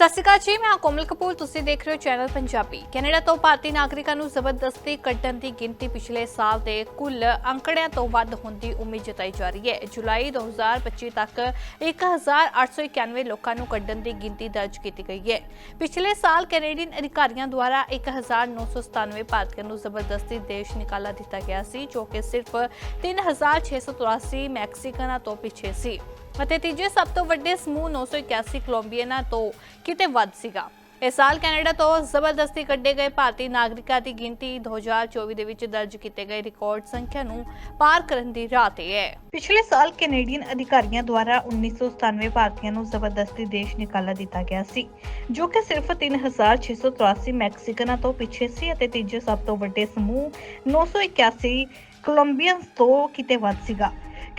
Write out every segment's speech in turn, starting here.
ਸਤਿ ਸ਼੍ਰੀ ਅਕਾਲ ਜੀ, ਮੈਂ ਕੋਮਲ ਕਪੂਰ, ਤੁਸੀਂ ਦੇਖ ਰਹੇ ਹੋ ਚੈਨਲ ਪੰਜਾਬੀ। ਕੈਨੇਡਾ ਤੋਂ ਭਾਰਤੀ ਨਾਗਰਿਕਾਂ ਨੂੰ ਜ਼ਬਰਦਸਤੀ ਕੱਢਣ ਦੀ ਗਿਣਤੀ ਪਿਛਲੇ ਸਾਲ ਦੇ ਕੁੱਲ ਅੰਕੜਿਆਂ ਤੋਂ ਵੱਧ ਹੋਣ ਦੀ ਉਮੀਦ ਜਤਾਈ ਜਾ ਰਹੀ ਹੈ। ਜੁਲਾਈ 2025 ਤੱਕ 1891 ਲੋਕਾਂ ਨੂੰ ਕੱਢਣ ਦੀ ਗਿਣਤੀ ਦਰਜ ਕੀਤੀ ਗਈ ਹੈ। ਪਿਛਲੇ ਸਾਲ ਕੈਨੇਡੀਅਨ ਅਧਿਕਾਰੀਆਂ ਦੁਆਰਾ 1997 ਭਾਰਤੀਆਂ ਨੂੰ ਜ਼ਬਰਦਸਤੀ ਦੇਸ਼ ਨਿਕਾਲਾ ਦਿੱਤਾ ਗਿਆ ਸੀ, ਜੋ ਕਿ ਸਿਰਫ 3683 ਮੈਕਸੀਕਨਾਂ ਤੋਂ ਪਿੱਛੇ ਸੀ। ਅਤੇ ਤੀਜੇ ਸਭ ਤੋਂ ਵੱਡੇ ਸਮੂਹ 981 ਕੋਲੰਬੀਅਨਾਂ ਤੋਂ ਕਿਤੇ ਵੱਧ ਸੀਗਾ। ਇਸ ਸਾਲ ਕੈਨੇਡਾ ਤੋਂ ਜ਼ਬਰਦਸਤੀ ਕੱਢੇ ਗਏ ਭਾਰਤੀ ਨਾਗਰਿਕਾਂ ਦੀ ਗਿਣਤੀ 2024 ਦੇ ਵਿੱਚ ਦਰਜ ਕੀਤੇ ਗਏ ਰਿਕਾਰਡ ਸੰਖਿਆ ਨੂੰ ਪਾਰ ਕਰਨ ਦੀ ਰਾਹ ਤੇ ਹੈ। ਪਿਛਲੇ ਸਾਲ ਕੈਨੇਡੀਅਨ ਅਧਿਕਾਰੀਆਂ ਦੁਆਰਾ 1997 ਭਾਰਤੀਆਂ ਨੂੰ ਜ਼ਬਰਦਸਤੀ ਦੇਸ਼ ਨਿਕਾਲਾ ਦਿੱਤਾ ਗਿਆ ਸੀ, ਜੋ ਕਿ ਸਿਰਫ 3683 ਮੈਕਸੀਕਨਾਂ ਤੋਂ ਪਿੱਛੇ ਸੀ ਅਤੇ ਤੀਜੇ ਸਭ ਤੋਂ ਵੱਡੇ ਸਮੂਹ 981 ਕੋਲੰਬੀਅਨਸ ਤੋਂ ਕਿਤੇ ਵੱਧ ਸੀਗਾ।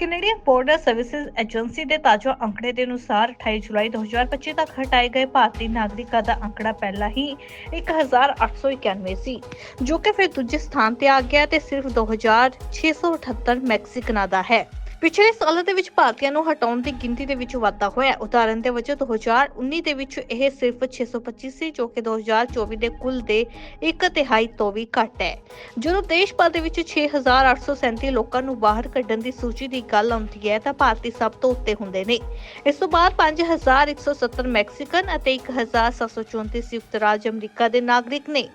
ਕੈਨੇਡੀਅਨ ਬਾਰਡਰ ਸਰਵਿਸਿਜ਼ ਏਜੰਸੀ ਦੇ ਤਾਜ਼ਾ ਅੰਕੜੇ ਦੇ ਅਨੁਸਾਰ 28 ਜੁਲਾਈ 2025 ਤੱਕ ਹਟਾਏ ਗਏ ਭਾਰਤੀ ਨਾਗਰਿਕਾਂ ਦਾ ਅੰਕੜਾ ਪਹਿਲਾਂ ਹੀ 1891 ਸੀ ਜੋ ਕਿ ਫਿਰ ਦੂਜੇ ਸਥਾਨ ਤੇ ਆ ਗਿਆ ਤੇ ਸਿਰਫ 2678 ਮੈਕਸੀਕਨਾਂ ਦਾ ਹੈ। ਪਿਛਲੇ ਸਾਲਾਂ ਦੇ ਵਿੱਚ ਭਾਰਤੀਆਂ ਨੂੰ ਹਟਾਉਣ ਦੀ ਗਿਣਤੀ ਦੇ ਵਿੱਚ ਵਾਧਾ ਹੋਇਆ। ਉਦਾਹਰਨ ਦੇ ਵਜੋਂ 2019 ਦੇ ਵਿੱਚ ਇਹ ਸਿਰਫ 625 ਸੀ ਜੋ ਕਿ 2024 ਦੇ ਕੁੱਲ ਦੇ ਇੱਕ ਤਿਹਾਈ ਤੋਂ ਵੀ ਘੱਟ ਹੈ। ਜਦੋਂ ਦੇਸ਼ ਭਰ ਦੇ ਵਿੱਚ 6837 ਲੋਕਾਂ ਨੂੰ ਬਾਹਰ ਕੱਢਣ ਦੀ ਸੂਚੀ ਦੀ ਗੱਲ ਆਉਂਦੀ ਹੈ, ਤਾਂ ਭਾਰਤੀ ਸਭ ਤੋਂ ਉੱਤੇ ਹੁੰਦੇ ਨੇ। ਇਸ ਤੋਂ ਬਾਅਦ 5170 ਮੈਕਸੀਕਨ ਅਤੇ 1734 ਸੰਯੁਕਤ ਰਾਜ ਅਮਰੀਕਾ ਦੇ ਨਾਗਰਿਕ ਨੇ।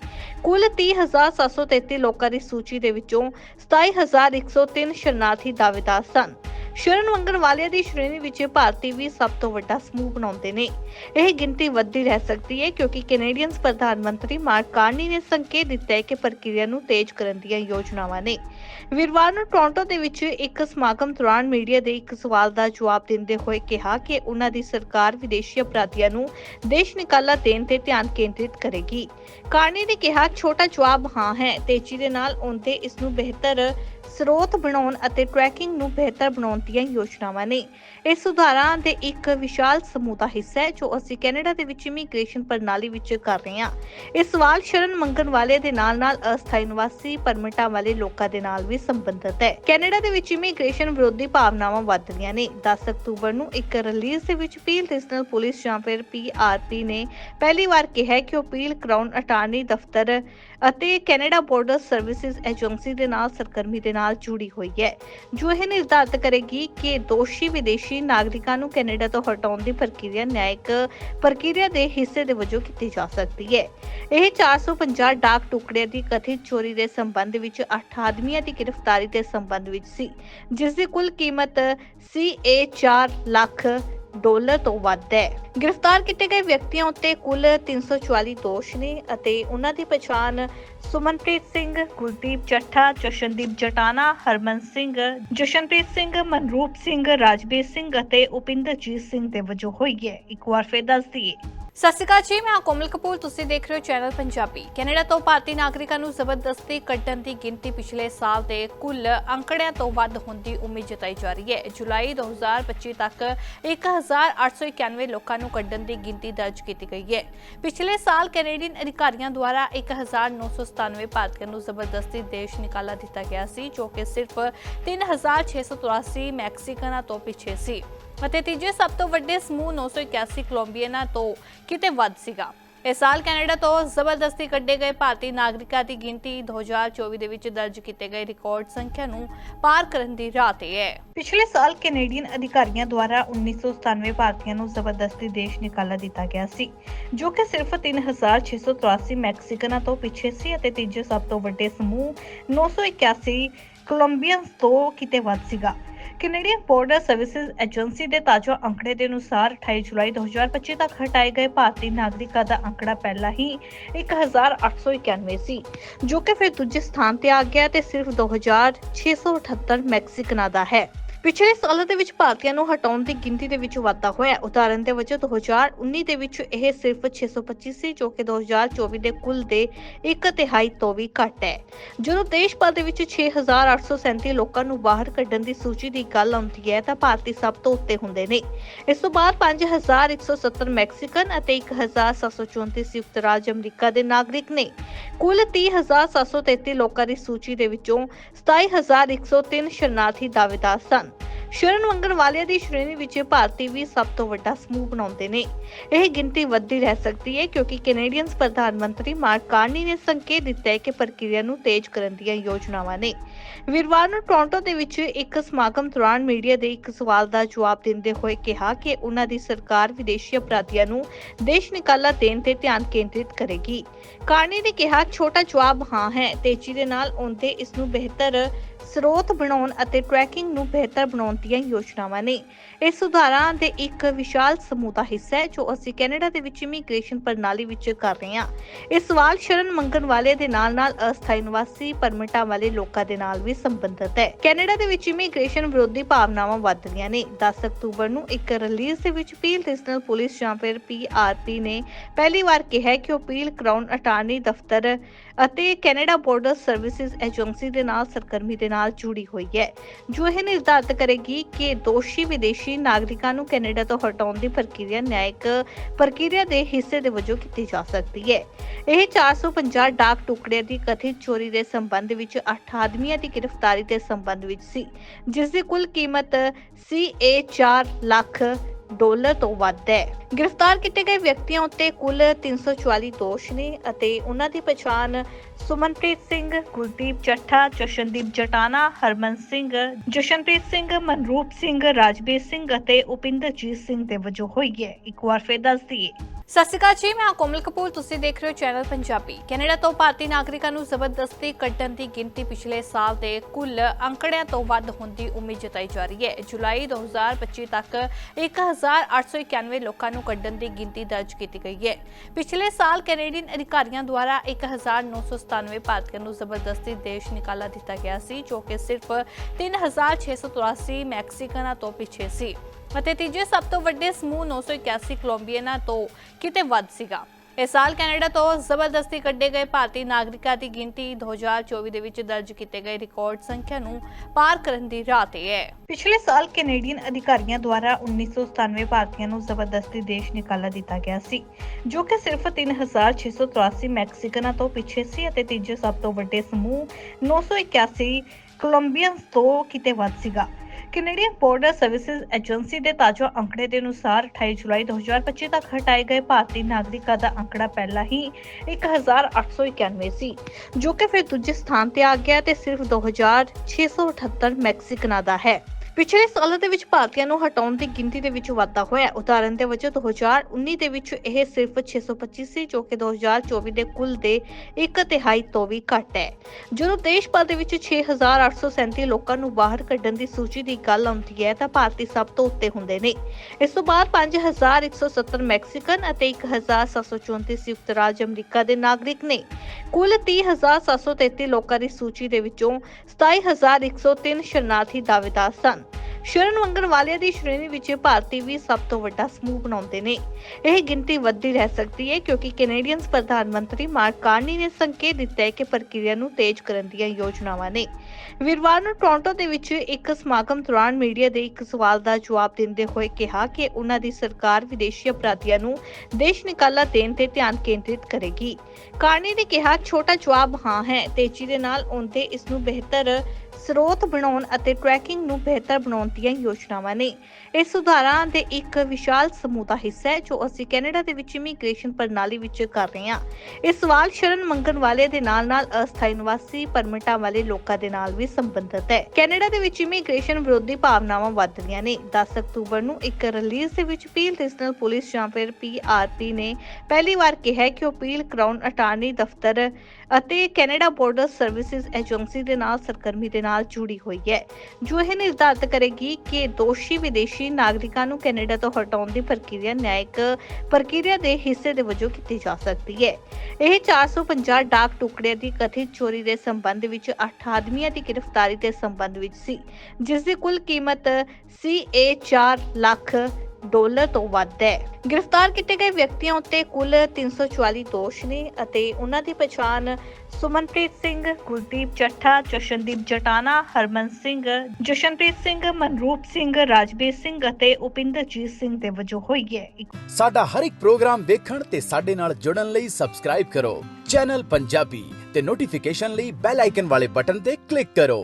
ਕੁੱਲ 30733 ਲੋਕਾਂ ਦੀ ਸੂਚੀ ਦੇ ਵਿੱਚੋਂ 27103 ਸ਼ਰਨਾਰਥੀ ਦਾਅਵੇਦਾਰ ਸਨ। ਸ਼ਰਨ ਮੰਗਣ ਵਾਲਿਆਂ ਦੀ ਸ਼੍ਰੇਣੀ ਵਿੱਚ ਭਾਰਤੀ ਵੀ ਸਭ ਤੋਂ ਵੱਡਾ ਸਮੂਹ ਬਣਾਉਂਦੇ ਨੇ। ਇਹ ਗਿਣਤੀ ਵੱਧਦੀ ਰਹਿ ਸਕਦੀ ਹੈ ਕਿਉਂਕਿ ਕੈਨੇਡੀਅਨਸ ਪ੍ਰਧਾਨ ਮੰਤਰੀ ਮਾਰਕ ਕਾਰਨੀ ਨੇ ਸੰਕੇਤ ਦਿੱਤਾ ਹੈ ਕਿ ਪ੍ਰਕਿਰਿਆ ਨੂੰ ਤੇਜ਼ ਕਰਨ ਦੀਆਂ ਯੋਜਨਾਵਾਂ ਨੇ। ਵੀਰਵਾਰ ਨੂੰ ਟੋਰਾਂਟੋ ਦੇ ਵਿੱਚ ਇੱਕ ਸਮਾਗਮ ਦੌਰਾਨ ਮੀਡੀਆ ਦੇ ਇੱਕ ਸਵਾਲ ਦਾ ਜਵਾਬ ਦਿੰਦੇ ਹੋਏ ਕਿਹਾ ਕਿ ਉਹਨਾਂ ਦੀ ਸਰਕਾਰ ਵਿਦੇਸ਼ੀ ਅਪਰਾਧੀਆਂ ਨੂੰ ਦੇਸ਼ ਨਿਕਾਲਾ ਦੇਣ ਤੇ ਧਿਆਨ ਕੇਂਦਰਿਤ ਕਰੇਗੀ। ਕਾਰਨੀ ਨੇ ਕਿਹਾ, ਛੋਟਾ ਜਵਾਬ ਹਾਂ ਹੈ, ਤੇਜ਼ੀ ਦੇ ਨਾਲ ਉਹਦੇ ਇਸ ਨੂੰ ਬਿਹਤਰ ਸਰੋਤ ਬਣਾਉਣ ਅਤੇ ਟਰੈਕਿੰਗ ਨੂੰ ਬਿਹਤਰ ਬਣਾਉਣ ਦੀਆਂ ਯੋਜਨਾਵਾਂ ਨੇ। ਇਹ ਸੁਧਾਰਾਂ ਦੇ ਇੱਕ ਵਿਸ਼ਾਲ ਸਮੂਹ ਦਾ ਹਿੱਸਾ ਹੈ, ਜੋ ਅਸੀਂ ਕੈਨੇਡਾ ਦੇ ਵਿੱਚ ਇਮੀਗ੍ਰੇਸ਼ਨ ਪ੍ਰਣਾਲੀ ਵਿੱਚ ਕਰ ਰਹੇ ਹਾਂ। ਇਹ ਸਵਾਲ ਸ਼ਰਨ ਮੰਗਣ ਵਾਲੇ ਦੇ ਨਾਲ-ਨਾਲ ਅਸਥਾਈ ਨਿਵਾਸੀ ਪਰਮਿਟਾਂ ਵਾਲੇ ਲੋਕਾਂ ਦੇ ਨਾਲ ਵੀ ਸੰਬੰਧਿਤ ਹੈ। ਕੈਨੇਡਾ ਦੇ ਵਿੱਚ ਇਮੀਗ੍ਰੇਸ਼ਨ ਵਿਰੋਧੀ ਭਾਵਨਾਵਾਂ ਵੱਧ ਰਹੀਆਂ ਨੇ। 10 ਅਕਤੂਬਰ ਨੂੰ ਇੱਕ ਰਿਲੀਜ਼ ਦੇ ਵਿੱਚ ਪੀਲ ਰੀਜਨਲ ਪੁਲਿਸ ਜਾਂ ਫਿਰ ਪੀਆਰਪੀ ਨੇ ਪਹਿਲੀ ਵਾਰ ਕਿਹਾ ਹੈ ਕਿ ਉਹ ਪੀਲ ਕਰਾਊਨ ਅਟਾਰਨੀ ਦਫ਼ਤਰ ਅਤੇ ਕੈਨੇਡਾ ਬਾਰਡਰ ਸਰਵਿਸਿਜ਼ ਏਜੰਸੀ ਦੇ ਨਾਲ, ਸਰਗਰਮੀ ਦੇ ਨਾਲ ਜੁੜੀ ਹੋਈ ਹੈ। ਜੋ ਇਹ ਨਿਰਧਾਰਤ ਕਰੇਗੀ ਕਿ ਦੋਸ਼ੀ ਵਿਦੇਸ਼ੀ ਨਾਗਰਿਕਾਂ ਨੂੰ ਕੈਨੇਡਾ ਤੋਂ ਹਟਾਉਣ ਦੀ ਪ੍ਰਕਿਰਿਆ, ਨਿਆਇਕ ਪ੍ਰਕਿਰਿਆ ਦੇ ਹਿੱਸੇ ਦੇ ਵਜੋਂ ਕੀਤੀ ਜਾ ਸਕਦੀ ਹੈ। ਇਹ 450 ਡਾਕ ਟੁਕੜਿਆਂ ਦੀ ਕਥਿਤ ਚੋਰੀ ਦੇ ਸੰਬੰਧ ਵਿੱਚ 8 ਆਦਮੀਆਂ ਦੀ ਗ੍ਰਿਫਤਾਰੀ ਦੇ ਸੰਬੰਧ ਵਿੱਚ ਸੀ, ਜਿਸ ਦੀ ਕੁੱਲ ਕੀਮਤ CA 4 ਲੱਖ ਡਾਲਰ ਤੋਂ ਵੱਧ ਹੈ। ਗ੍ਰਿਫਤਾਰ ਕੀਤੇ ਗਏ ਵਿਅਕਤੀਆਂ ਉੱਤੇ ਕੁੱਲ 344 ਦੋਸ਼ ਨੇ ਅਤੇ ਉਹਨਾਂ ਦੀ ਪਛਾਣ ਸੁਮਨਪ੍ਰੀਤ ਸਿੰਘ, ਗੁਰਦੀਪ ਜੱਠਾ ਜਸ਼ਨਦੀਪ ਜਟਾਨਾ ਹਰਮਨ ਸਿੰਘ, ਜਸ਼ਨਪ੍ਰੀਤ ਸਿੰਘ, ਮਨਰੂਪ ਸਿੰਘ, ਰਾਜਵੀਰ ਸਿੰਘ ਅਤੇ ਉਪਿੰਦਰਜੀਤ ਸਿੰਘ ਦੇ ਵਜੋਂ ਹੋਈ ਹੈ। ਇੱਕ ਵਾਰ ਫੇਰ ਦੱਸ ਦਈਏ ਸਤਿ ਸ਼੍ਰੀ ਅਕਾਲ ਜੀ, ਮੈਂ ਹਾਂ ਕੋਮਲ ਕਪੂਰ, ਤੁਸੀਂ ਦੇਖ ਰਹੇ ਹੋ ਚੈਨਲ ਪੰਜਾਬੀ। ਕੈਨੇਡਾ ਤੋਂ ਭਾਰਤੀ ਨਾਗਰਿਕਾਂ ਨੂੰ ਜ਼ਬਰਦਸਤੀ ਕੱਢਣ ਦੀ ਗਿਣਤੀ ਪਿਛਲੇ ਸਾਲ ਦੇ ਕੁੱਲ ਅੰਕੜਿਆਂ ਤੋਂ ਵੱਧ ਹੋਣ ਦੀ ਉਮੀਦ ਜਤਾਈ ਜਾ ਰਹੀ ਹੈ। ਜੁਲਾਈ 2025 ਤੱਕ 1891 ਲੋਕਾਂ ਨੂੰ ਕੱਢਣ ਦੀ ਗਿਣਤੀ ਦਰਜ ਕੀਤੀ ਗਈ ਹੈ। ਪਿਛਲੇ ਸਾਲ ਕੈਨੇਡੀਅਨ ਅਧਿਕਾਰੀਆਂ ਦੁਆਰਾ 1997 ਭਾਰਤੀਆਂ ਨੂੰ ਜ਼ਬਰਦਸਤੀ ਦੇਸ਼ ਨਿਕਾਲਾ ਦਿੱਤਾ ਗਿਆ ਸੀ, ਜੋ ਕਿ ਸਿਰਫ 3683 ਮੈਕਸੀਕਨਾਂ ਤੋਂ ਪਿੱਛੇ ਸੀ। ਅਤੇ ਤੀਜੇ ਸਭ ਤੋਂ ਵੱਡੇ ਸਮੂਹ 981 ਕੋਲੰਬੀਅਨਾਂ ਤੋਂ ਕਿਤੇ ਵੱਧ ਸੀਗਾ। ਇਸ ਸਾਲ ਕੈਨੇਡਾ ਤੋਂ ਜ਼ਬਰਦਸਤੀ ਕੱਢੇ ਗਏ ਭਾਰਤੀ ਨਾਗਰਿਕਾਂ ਦੀ ਗਿਣਤੀ 2024 ਦੇ ਵਿੱਚ ਦਰਜ ਕੀਤੇ ਗਏ ਰਿਕਾਰਡ ਸੰਖਿਆ ਨੂੰ ਪਾਰ ਕਰਨ ਦੀ ਰਾਹ ਤੇ ਹੈ। ਪਿਛਲੇ ਸਾਲ ਕੈਨੇਡੀਅਨ ਅਧਿਕਾਰੀਆਂ ਦੁਆਰਾ 1997 ਭਾਰਤੀਆਂ ਨੂੰ ਜ਼ਬਰਦਸਤੀ ਦੇਸ਼ ਨਿਕਾਲਾ ਦਿੱਤਾ ਗਿਆ ਸੀ, ਜੋ ਕਿ ਸਿਰਫ 3683 ਮੈਕਸੀਕਨਾਂ ਤੋਂ ਪਿੱਛੇ ਸੀ ਅਤੇ ਤੀਜੇ ਸਭ ਤੋਂ ਵੱਡੇ ਸਮੂਹ 981 ਕੋਲੰਬੀਅਨਸ ਤੋਂ ਕਿਤੇ ਵੱਧ ਸੀਗਾ। ਕੈਨੇਡੀਅਨ ਬਾਰਡਰ ਸਰਵਿਸਿਜ਼ ਏਜੰਸੀ ਦੇ ਤਾਜ਼ਾ ਅੰਕੜੇ ਦੇ ਅਨੁਸਾਰ 28 ਜੁਲਾਈ 2025 ਤੱਕ ਹਟਾਏ ਗਏ ਭਾਰਤੀ ਨਾਗਰਿਕਾਂ ਦਾ ਅੰਕੜਾ ਪਹਿਲਾਂ ਹੀ 1891 ਸੀ ਜੋ ਕਿ ਫਿਰ ਦੂਜੇ ਸਥਾਨ ਤੇ ਆ ਗਿਆ ਤੇ ਸਿਰਫ 2678 ਮੈਕਸੀਕਨਾਂ ਦਾ ਹੈ। ਪਿਛਲੇ ਸਾਲਾਂ ਦੇ ਵਿੱਚ ਭਾਰਤੀਆਂ ਨੂੰ ਹਟਾਉਣ ਦੀ ਗਿਣਤੀ ਦੇ ਵਿੱਚ ਵਾਧਾ ਹੋਇਆ ਉਦਾਹਰਨ ਦੇ ਵਜੋਂ 2019 ਦੇ ਵਿੱਚ ਇਹ ਸਿਰਫ 625 ਸੀ ਜੋ ਕਿ 2024 ਦੇ ਕੁੱਲ ਦੇ ਇੱਕ ਤਿਹਾਈ ਤੋਂ ਵੀ ਘੱਟ ਹੈ। ਜਦੋਂ ਦੇਸ਼ ਭਰ ਦੇ ਵਿੱਚ 6837 ਲੋਕਾਂ ਨੂੰ ਬਾਹਰ ਕੱਢਣ ਦੀ ਸੂਚੀ ਦੀ ਗੱਲ ਆਉਂਦੀ ਹੈ, ਤਾਂ ਭਾਰਤੀ ਸਭ ਤੋਂ ਉੱਤੇ ਹੁੰਦੇ ਨੇ। ਇਸ ਤੋਂ ਬਾਅਦ 5170 ਮੈਕਸੀਕਨ ਅਤੇ 1734 ਸੰਯੁਕਤ ਰਾਜ ਅਮਰੀਕਾ ਦੇ ਨਾਗਰਿਕ ਨੇ। ਕੁੱਲ 30733 ਲੋਕਾਂ ਦੀ ਸੂਚੀ ਦੇ ਵਿੱਚੋਂ 27103 ਸ਼ਰਨਾਰਥੀ ਦਾਅਵੇਦਾਰ ਸਨ। ਸ਼ਰਨ ਮੰਗਣ ਵਾਲਿਆਂ ਦੀ ਸ਼੍ਰੇਣੀ ਵਿੱਚ ਭਾਰਤੀ ਵੀ ਸਭ ਤੋਂ ਵੱਡਾ ਸਮੂਹ ਬਣਾਉਂਦੇ ਨੇ। ਇਹ ਗਿਣਤੀ ਵੱਧਦੀ ਰਹਿ ਸਕਦੀ ਹੈ ਕਿਉਂਕਿ ਕੈਨੇਡੀਅਨਸ ਪ੍ਰਧਾਨ ਮੰਤਰੀ ਮਾਰਕ ਕਾਰਨੀ ਨੇ ਸੰਕੇਤ ਦਿੱਤਾ ਹੈ ਕਿ ਪ੍ਰਕਿਰਿਆ ਨੂੰ ਤੇਜ਼ ਕਰਨ ਦੀਆਂ ਯੋਜਨਾਵਾਂ ਨੇ। ਵੀਰਵਾਰ ਨੂੰ ਟੋਰਾਂਟੋ ਦੇ ਵਿੱਚ ਇੱਕ ਸਮਾਗਮ ਦੌਰਾਨ ਮੀਡੀਆ ਦੇ ਇੱਕ ਸਵਾਲ ਦਾ ਜਵਾਬ ਦਿੰਦੇ ਹੋਏ ਕਿਹਾ ਕਿ ਉਹਨਾਂ ਦੀ ਸਰਕਾਰ ਵਿਦੇਸ਼ੀ ਅਪਰਾਧੀਆਂ ਨੂੰ ਦੇਸ਼ ਨਿਕਾਲਾ ਦੇਣ ਤੇ ਧਿਆਨ ਕੇਂਦਰਿਤ ਕਰੇਗੀ। ਕਾਰਨੀ ਨੇ ਕਿਹਾ, ਛੋਟਾ ਜਵਾਬ ਹਾਂ ਹੈ, ਤੇਜ਼ੀ ਦੇ ਨਾਲ ਉਹਦੇ ਇਸ ਨੂੰ ਬਿਹਤਰ ਸਰੋਤ ਬਣਾਉਣ ਅਤੇ ਟਰੈਕਿੰਗ ਨੂੰ ਬਿਹਤਰ ਬਣਾਉਣ ਦੀਆਂ ਯੋਜਨਾਵਾਂ ਨੇ। ਇਹ ਸੁਧਾਰਾਂ ਦੇ ਇੱਕ ਵਿਸ਼ਾਲ ਸਮੂਹ ਦਾ ਹਿੱਸਾ ਹੈ, ਜੋ ਅਸੀਂ ਕੈਨੇਡਾ ਦੇ ਵਿੱਚ ਇਮੀਗ੍ਰੇਸ਼ਨ ਪ੍ਰਣਾਲੀ ਵਿੱਚ ਕਰ ਰਹੇ ਹਾਂ। ਇਹ ਸਵਾਲ ਸ਼ਰਨ ਮੰਗਣ ਵਾਲੇ ਦੇ ਨਾਲ-ਨਾਲ ਅਸਥਾਈ ਨਿਵਾਸੀ ਪਰਮਿਟਾਂ ਵਾਲੇ ਲੋਕਾਂ ਦੇ ਨਾਲ ਵੀ ਸੰਬੰਧਿਤ ਹੈ। ਕੈਨੇਡਾ ਦੇ ਵਿੱਚ ਇਮੀਗ੍ਰੇਸ਼ਨ ਵਿਰੋਧੀ ਭਾਵਨਾਵਾਂ ਵੱਧ ਰਹੀਆਂ ਨੇ। 10 ਅਕਤੂਬਰ ਨੂੰ ਇੱਕ ਰਿਲੀਜ਼ ਦੇ ਵਿੱਚ ਪੀਲ ਰੀਜਨਲ ਪੁਲਿਸ ਜਾਂ ਫਿਰ ਪੀਆਰਪੀ ਨੇ ਪਹਿਲੀ ਵਾਰ ਕਿਹਾ ਕਿ ਉਹ ਪੀਲ ਕਰਾਊਨ ਅਟਾਰਨੀ ਦਫ਼ਤਰ ਅਤੇ ਕੈਨੇਡਾ ਬਾਰਡਰ ਸਰਵਿਸਿਜ਼ ਏਜੰਸੀ ਦੇ ਨਾਲ, ਸਰਗਰਮੀ ਦੇ ਨਾਲ ਜੁੜੀ ਹੋਈ ਹੈ। ਜੋ ਇਹ ਨਿਰਧਾਰਤ ਕਰੇਗੀ ਕਿ ਦੋਸ਼ੀ ਵਿਦੇਸ਼ੀ ਨਾਗਰਿਕਾਂ ਨੂੰ ਕੈਨੇਡਾ ਤੋਂ ਹਟਾਉਣ ਦੀ ਪ੍ਰਕਿਰਿਆ, ਨਿਆਇਕ ਪ੍ਰਕਿਰਿਆ ਦੇ ਹਿੱਸੇ ਦੇ ਵਜੋਂ ਕੀਤੀ ਜਾ ਸਕਦੀ ਹੈ। ਇਹ 450 ਡਾਕ ਟੁਕੜਿਆਂ ਦੀ ਕਥਿਤ ਚੋਰੀ ਦੇ ਸੰਬੰਧ ਵਿੱਚ 8 ਆਦਮੀਆਂ ਦੀ ਗ੍ਰਿਫਤਾਰੀ ਦੇ ਸੰਬੰਧ ਵਿੱਚ ਸੀ, ਜਿਸ ਦੀ ਕੁੱਲ ਕੀਮਤ ਸੀ 4 ਲੱਖ ਡਾਲਰ ਤੋਂ ਵੱਧ ਹੈ। ਗ੍ਰਿਫਤਾਰ ਕੀਤੇ ਗਏ ਵਿਅਕਤੀਆਂ ਉੱਤੇ ਕੁੱਲ 344 ਦੋਸ਼ ਨੇ ਅਤੇ ਉਹਨਾਂ ਦੀ ਪਛਾਣ ਸੁਮਨਪ੍ਰੀਤ ਸਿੰਘ ਗੁਰਦੀਪ ਚੱਠਾ ਜਸ਼ਨਦੀਪ ਜਟਾਣਾ, ਹਰਮਨ ਸਿੰਘ, ਜਸ਼ਨਪ੍ਰੀਤ ਸਿੰਘ, ਮਨਰੂਪ ਸਿੰਘ ਰਾਜਬੀਰ ਸਿੰਘ ਅਤੇ ਉਪਿੰਦਰਜੀਤ ਸਿੰਘ ਦੇ ਵਜੋਂ ਹੋਈ ਹੈ। ਇੱਕ ਵਾਰ ਫੇਰ ਦੱਸ ਦਈਏ। ਸਤਿ ਸ਼੍ਰੀ ਅਕਾਲ ਜੀ, ਮੈਂ ਕੋਮਲ ਕਪੂਰ। ਤੁਸੀਂ ਦੇਖ ਰਹੇ ਹੋ ਚੈਨਲ ਪੰਜਾਬੀ। ਕੈਨੇਡਾ ਤੋਂ ਭਾਰਤੀ ਨਾਗਰਿਕਾਂ ਨੂੰ ਜ਼ਬਰਦਸਤੀ ਕੱਢਣ ਦੀ ਗਿਣਤੀ ਪਿਛਲੇ ਸਾਲ ਦੇ ਕੁੱਲ ਅੰਕੜਿਆਂ ਤੋਂ ਵੱਧ ਹੋਣ ਦੀ ਉਮੀਦ ਜਤਾਈ ਜਾ ਰਹੀ ਹੈ। ਜੁਲਾਈ 2025 ਤੱਕ 1891 ਲੋਕਾਂ ਨੂੰ ਕੱਢਣ ਦੀ ਗਿਣਤੀ ਦਰਜ ਕੀਤੀ ਗਈ ਹੈ। ਪਿਛਲੇ ਸਾਲ ਕੈਨੇਡੀਅਨ ਅਧਿਕਾਰੀਆਂ ਦੁਆਰਾ 1997 ਭਾਰਤੀਆਂ ਨੂੰ ਜ਼ਬਰਦਸਤੀ ਦੇਸ਼ ਨਿਕਾਲਾ ਦਿੱਤਾ ਗਿਆ ਸੀ, ਜੋ ਕਿ ਸਿਰਫ 3683 ਮੈਕਸੀਕਨਾਂ ਤੋਂ ਪਿੱਛੇ ਸੀ। ਅਤੇ ਤੀਜੇ ਸਭ ਤੋਂ ਵੱਡੇ ਸਮੂਹ 981 ਕੋਲੰਬੀਅਨਾਂ ਤੋਂ ਕਿਤੇ ਵੱਧ ਸੀਗਾ। ਇਸ ਸਾਲ ਕੈਨੇਡਾ ਤੋਂ ਜ਼ਬਰਦਸਤੀ ਕੱਢੇ ਗਏ ਭਾਰਤੀ ਨਾਗਰਿਕਾਂ ਦੀ ਗਿਣਤੀ 2024 ਦੇ ਵਿੱਚ ਦਰਜ ਕੀਤੇ ਗਏ ਰਿਕਾਰਡ ਸੰਖਿਆ ਨੂੰ ਪਾਰ ਕਰਨ ਦੀ ਰਾਹ ਤੇ ਹੈ। ਪਿਛਲੇ ਸਾਲ ਕੈਨੇਡੀਅਨ ਅਧਿਕਾਰੀਆਂ ਦੁਆਰਾ 1997 ਭਾਰਤੀਆਂ ਨੂੰ ਜ਼ਬਰਦਸਤੀ ਦੇਸ਼ ਨਿਕਾਲਾ ਦਿੱਤਾ ਗਿਆ ਸੀ, ਜੋ ਕਿ ਸਿਰਫ 3683 ਮੈਕਸੀਕਨਾਂ ਤੋਂ ਪਿੱਛੇ ਸੀ ਅਤੇ ਤੀਜੇ ਸਭ ਤੋਂ ਵੱਡੇ ਸਮੂਹ 981 ਕੋਲੰਬੀਅਨਸ ਤੋਂ ਕਿਤੇ ਵੱਧ ਸੀਗਾ। ਕੈਨੇਡੀਅਨ ਬਾਰਡਰ ਸਰਵਿਸਿਜ਼ ਏਜੰਸੀ ਦੇ ਤਾਜ਼ਾ ਅੰਕੜੇ ਦੇ ਅਨੁਸਾਰ 28 ਜੁਲਾਈ 2025 ਤੱਕ ਹਟਾਏ ਗਏ ਭਾਰਤੀ ਨਾਗਰਿਕਾਂ ਦਾ ਅੰਕੜਾ ਪਹਿਲਾਂ ਹੀ 1891 ਸੀ ਜੋ ਕਿ ਫਿਰ ਦੂਜੇ ਸਥਾਨ ਤੇ ਆ ਗਿਆ ਤੇ ਸਿਰਫ 2678 ਮੈਕਸੀਕਨਾਂ ਦਾ ਹੈ। ਪਿਛਲੇ ਸਾਲਾਂ ਦੇ ਵਿੱਚ ਭਾਰਤੀਆਂ ਨੂੰ ਹਟਾਉਣ ਦੀ ਗਿਣਤੀ ਦੇ ਵਿੱਚ ਵਾਧਾ ਹੋਇਆ ਉਦਾਹਰਨ ਦੇ ਵਜੋਂ 2019 ਦੇ ਵਿੱਚ ਇਹ ਸਿਰਫ 625 ਸੀ ਜੋ ਕਿ 2024 ਦੇ ਕੁੱਲ ਦੇ ਇੱਕ ਤਿਹਾਈ ਤੋਂ ਵੀ ਘੱਟ ਹੈ। ਜਦੋਂ ਦੇਸ਼ ਭਰ ਦੇ ਵਿੱਚ 6837 ਲੋਕਾਂ ਨੂੰ ਬਾਹਰ ਕੱਢਣ ਦੀ ਸੂਚੀ ਦੀ ਗੱਲ ਆਉਂਦੀ ਹੈ, ਤਾਂ ਭਾਰਤੀ ਸਭ ਤੋਂ ਉੱਤੇ ਹੁੰਦੇ ਨੇ। ਇਸ ਤੋਂ ਬਾਅਦ 5170 ਮੈਕਸੀਕਨ ਅਤੇ 1734 ਸੰਯੁਕਤ ਰਾਜ ਅਮਰੀਕਾ ਦੇ ਨਾਗਰਿਕ ਨੇ। ਕੁੱਲ 30733 ਲੋਕਾਂ ਦੀ ਸੂਚੀ ਦੇ ਵਿੱਚੋਂ 27103 ਸ਼ਰਨਾਰਥੀ ਦਾਅਵੇਦਾਰ ਸਨ। ਸ਼ਰਨ ਮੰਗਣ ਵਾਲਿਆਂ ਦੀ ਸ਼੍ਰੇਣੀ ਵਿੱਚ ਭਾਰਤੀ ਵੀ ਸਭ ਤੋਂ ਵੱਡਾ ਸਮੂਹ ਬਣਾਉਂਦੇ ਨੇ। ਇਹ ਗਿਣਤੀ ਵੱਧਦੀ ਰਹਿ ਸਕਦੀ ਹੈ ਕਿਉਂਕਿ ਕੈਨੇਡੀਅਨਸ ਪ੍ਰਧਾਨ ਮੰਤਰੀ ਮਾਰਕ ਕਾਰਨੀ ਨੇ ਸੰਕੇਤ ਦਿੱਤਾ ਹੈ ਕਿ ਪ੍ਰਕਿਰਿਆ ਨੂੰ ਤੇਜ਼ ਕਰਨ ਦੀਆਂ ਯੋਜਨਾਵਾਂ ਨੇ। ਵੀਰਵਾਰ ਨੂੰ ਟੋਰਾਂਟੋ ਦੇ ਵਿੱਚ ਇੱਕ ਸਮਾਗਮ ਦੌਰਾਨ ਮੀਡੀਆ ਦੇ ਇੱਕ ਸਵਾਲ ਦਾ ਜਵਾਬ ਦਿੰਦੇ ਹੋਏ ਕਿਹਾ ਕਿ ਉਹਨਾਂ ਦੀ ਸਰਕਾਰ ਵਿਦੇਸ਼ੀ ਅਪਰਾਧੀਆਂ ਨੂੰ ਦੇਸ਼ ਨਿਕਾਲਾ ਦੇਣ ਤੇ ਧਿਆਨ ਕੇਂਦਰਿਤ ਕਰੇਗੀ। ਕਾਰਨੀ ਨੇ ਕਿਹਾ, ਛੋਟਾ ਜਵਾਬ ਹਾਂ ਹੈ, ਤੇਜ਼ੀ ਦੇ ਨਾਲ ਉਹਦੇ ਇਸ ਨੂੰ ਬਿਹਤਰ ਸਰੋਤ ਬਣਾਉਣ ਅਤੇ ਟਰੈਕਿੰਗ ਨੂੰ ਬਿਹਤਰ ਬਣਾਉਣ ਦੀਆਂ ਯੋਜਨਾਵਾਂ ਨੇ। ਇਹ ਸੁਧਾਰਾਂ ਦੇ ਇੱਕ ਵਿਸ਼ਾਲ ਸਮੂਹ ਦਾ ਹਿੱਸਾ ਹੈ, ਜੋ ਅਸੀਂ ਕੈਨੇਡਾ ਦੇ ਵਿੱਚ ਇਮੀਗ੍ਰੇਸ਼ਨ ਪ੍ਰਣਾਲੀ ਵਿੱਚ ਕਰ ਰਹੇ ਹਾਂ। ਇਹ ਸਵਾਲ ਸ਼ਰਨ ਮੰਗਣ ਵਾਲੇ ਦੇ ਨਾਲ-ਨਾਲ ਅਸਥਾਈ ਨਿਵਾਸੀ ਪਰਮਿਟਾਂ ਵਾਲੇ ਲੋਕਾਂ ਦੇ ਨਾਲ ਵੀ ਸੰਬੰਧਿਤ ਹੈ। ਕੈਨੇਡਾ ਦੇ ਵਿੱਚ ਇਮੀਗ੍ਰੇਸ਼ਨ ਵਿਰੋਧੀ ਭਾਵਨਾਵਾਂ ਵੱਧ ਰਹੀਆਂ ਨੇ। 10 ਅਕਤੂਬਰ ਨੂੰ ਇੱਕ ਰਿਲੀਜ਼ ਦੇ ਵਿੱਚ ਪੀਲ ਰੀਜਨਲ ਪੁਲਿਸ ਜਾਂ ਫਿਰ ਪੀਆਰਪੀ ਨੇ ਪਹਿਲੀ ਵਾਰ ਕਿਹਾ ਕਿ ਉਹ ਪੀਲ ਕਰਾਊਨ ਅਟਾਰਨੀ ਦਫ਼ਤਰ ਅਤੇ ਕੈਨੇਡਾ ਬਾਰਡਰ ਸਰਵਿਸਿਜ਼ ਏਜੰਸੀ ਦੇ ਨਾਲ, ਸਰਗਰਮੀ ਦੇ ਨਾਲ ਜੁੜੀ ਹੋਈ ਹੈ। ਜੋ ਇਹ ਨਿਰਧਾਰਤ ਕਰੇਗੀ ਕਿ ਦੋਸ਼ੀ ਵਿਦੇਸ਼ੀ ਨਾਗਰਿਕਾਂ ਨੂੰ ਕੈਨੇਡਾ ਤੋਂ ਹਟਾਉਣ ਦੀ ਪ੍ਰਕਿਰਿਆ, ਨਿਆਇਕ ਪ੍ਰਕਿਰਿਆ ਦੇ ਹਿੱਸੇ ਦੇ ਵਜੋਂ ਕੀਤੀ ਜਾ ਸਕਦੀ ਹੈ। ਇਹ 450 ਡਾਕ ਟੁਕੜਿਆਂ ਦੀ ਕਥਿਤ ਚੋਰੀ ਦੇ ਸੰਬੰਧ ਵਿੱਚ 8 ਆਦਮੀਆਂ ਦੀ ਗ੍ਰਿਫਤਾਰੀ ਦੇ ਸੰਬੰਧ ਵਿੱਚ ਸੀ, ਜਿਸ ਦੀ ਕੁੱਲ ਕੀਮਤ ਸੀ 4 ਲੱਖ ਡਾਲਰ ਤੋਂ ਵੱਧ ਹੈ। ਗ੍ਰਿਫਤਾਰ ਕੀਤੇ ਗਏ ਵਿਅਕਤੀਆਂ ਉੱਤੇ ਕੁੱਲ 344 ਦੋਸ਼ ਨੇ ਅਤੇ ਉਹਨਾਂ ਦੀ ਪਛਾਣ ਸੁਮਨਪ੍ਰੀਤ ਸਿੰਘ ਗੁਰਦੀਪ ਚੱਠਾ, ਜਸ਼ਨਦੀਪ ਜਟਾਣਾ, ਹਰਮਨ ਸਿੰਘ, ਜਸ਼ਨਪ੍ਰੀਤ ਸਿੰਘ, ਮਨਰੂਪ ਸਿੰਘ, ਰਾਜਵੀਰ ਸਿੰਘ ਅਤੇ ਉਪਿੰਦਰਜੀਤ ਸਿੰਘ ਦੇ ਵਜੋਂ ਹੋਈ ਹੈ। ਸਾਡਾ ਹਰ ਇੱਕ ਪ੍ਰੋਗਰਾਮ ਦੇਖਣ ਤੇ ਸਾਡੇ ਨਾਲ ਜੁੜਨ ਲਈ ਸਬਸਕ੍ਰਾਈਬ ਕਰੋ। ਚੈਨਲ ਪੰਜਾਬੀ ਤੇ ਨੋਟੀਫਿਕੇਸ਼ਨ ਲਈ ਬੈਲ ਆਈਕਨ ਵਾਲੇ ਬਟਨ ਤੇ ਕਲਿੱਕ ਕਰੋ।